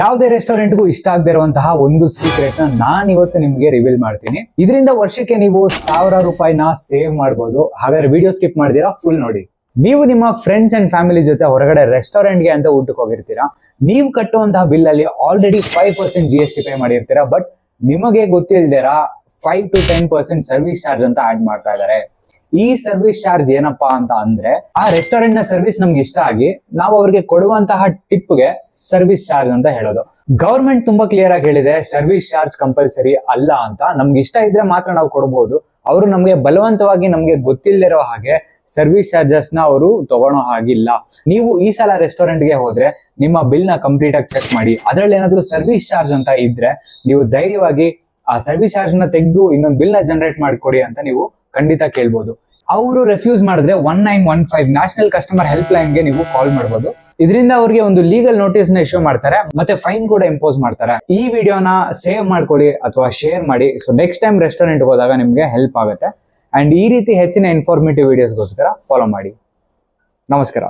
ಯಾವುದೇ ರೆಸ್ಟೋರೆಂಟ್ಗೂ ಇಷ್ಟ ಆಗದೆ ಇರುವಂತಹ ಒಂದು ಸೀಕ್ರೆಟ್ನ ನಾನು ಇವತ್ತು ನಿಮಗೆ ರಿವೀಲ್ ಮಾಡ್ತೀನಿ. ಇದರಿಂದ ವರ್ಷಕ್ಕೆ ನೀವು ಸಾವಿರ ರೂಪಾಯಿನ ಸೇವ್ ಮಾಡಬಹುದು ಹಾಗಾದ್ರೆ ವಿಡಿಯೋ ಸ್ಕಿಪ್ ಮಾಡಿದೀರಾ? ಫುಲ್ ನೋಡಿ. ನೀವು ನಿಮ್ಮ ಫ್ರೆಂಡ್ಸ್ ಅಂಡ್ ಫ್ಯಾಮಿಲಿ ಜೊತೆ ಹೊರಗಡೆ ರೆಸ್ಟೋರೆಂಟ್ಗೆ ಅಂತ ಊಟಕ್ಕೆ ಹೋಗಿರ್ತೀರಾ? ನೀವು ಕಟ್ಟುವಂತಹ ಬಿಲ್ ಅಲ್ಲಿ already five percent G T pay ಮಾಡಿರ್ತೀರಾ? But ನಿಮಗೆ ಗೊತ್ತಿಲ್ದಿರ five to ten percent service charge ಅಂತ ಆಡ್ ಮಾಡ್ತಾ ಇದ್ದಾರೆ ಈ ಸರ್ವಿಸ್ ಚಾರ್ಜ್ ಏನಪ್ಪಾ ಅಂತ ಅಂದ್ರೆ, ಆ ರೆಸ್ಟೋರೆಂಟ್ನ ಸರ್ವಿಸ್ ನಮ್ಗೆ ಇಷ್ಟ ಆಗಿ ನಾವು ಅವ್ರಿಗೆ ಕೊಡುವಂತಹ ಟಿಪ್ಗೆ ಸರ್ವಿಸ್ ಚಾರ್ಜ್ ಅಂತ ಹೇಳೋದು. ಗವರ್ಮೆಂಟ್ ತುಂಬಾ ಕ್ಲಿಯರ್ ಆಗಿ ಹೇಳಿದೆ ಸರ್ವಿಸ್ ಚಾರ್ಜ್ ಕಂಪಲ್ಸರಿ ಅಲ್ಲ ಅಂತ. ನಮ್ಗೆ ಇಷ್ಟ ಇದ್ರೆ ಮಾತ್ರ ನಾವು ಕೊಡಬಹುದು ಅವರು ನಮಗೆ ಬಲವಂತವಾಗಿ ನಮಗೆ ಗೊತ್ತಿಲ್ಲದಿರೋ ಹಾಗೆ ಸರ್ವಿಸ್ ಚಾರ್ಜಸ್ನ ಅವರು ತಗೊಳೋ ಹಾಗಿಲ್ಲ. ನೀವು ಈ ಸಲ ರೆಸ್ಟೋರೆಂಟ್ಗೆ ಹೋದ್ರೆ ನಿಮ್ಮ ಬಿಲ್ನ ಕಂಪ್ಲೀಟ್ ಆಗಿ ಚೆಕ್ ಮಾಡಿ. ಅದರಲ್ಲಿ ಏನಾದ್ರು ಸರ್ವಿಸ್ ಚಾರ್ಜ್ ಅಂತ ಇದ್ರೆ ನೀವು ಧೈರ್ಯವಾಗಿ ಆ ಸರ್ವಿಸ್ ಚಾರ್ಜ್ನ ತೆಗೆದು ಇನ್ನೊಂದು ಬಿಲ್ನ ಜನರೇಟ್ ಮಾಡಿಕೊಡಿ ಅಂತ ನೀವು ಖಂಡಿತ ಕೇಳ್ಬೋದು. ಅವರು ರೆಫ್ಯೂಸ್ ಮಾಡಿದ್ರೆ one nine one five national customer help ಲೈನ್ಗೆ ನೀವು ಕಾಲ್ ಮಾಡಬಹುದು ಇದರಿಂದ ಅವರಿಗೆ ಒಂದು ಲೀಗಲ್ ನೋಟಿಸ್ನ ಇಶ್ಯೂ ಮಾಡ್ತಾರೆ, ಮತ್ತೆ ಫೈನ್ ಕೂಡ ಇಂಪೋಸ್ ಮಾಡ್ತಾರೆ. ಈ ವಿಡಿಯೋನ ಸೇವ್ ಮಾಡ್ಕೊಳ್ಳಿ ಅಥವಾ ಶೇರ್ ಮಾಡಿ ಸೊ ನೆಕ್ಸ್ಟ್ ಟೈಮ್ ರೆಸ್ಟೋರೆಂಟ್ ಹೋದಾಗ ನಿಮ್ಗೆ ಹೆಲ್ಪ್ ಆಗುತ್ತೆ. ಅಂಡ್ ಈ ರೀತಿ ಹೆಚ್ಚಿನ ಇನ್ಫಾರ್ಮೇಟಿವ್ ವಿಡಿಯೋಸ್ಗೋಸ್ಕರ ಫಾಲೋ ಮಾಡಿ. ನಮಸ್ಕಾರ.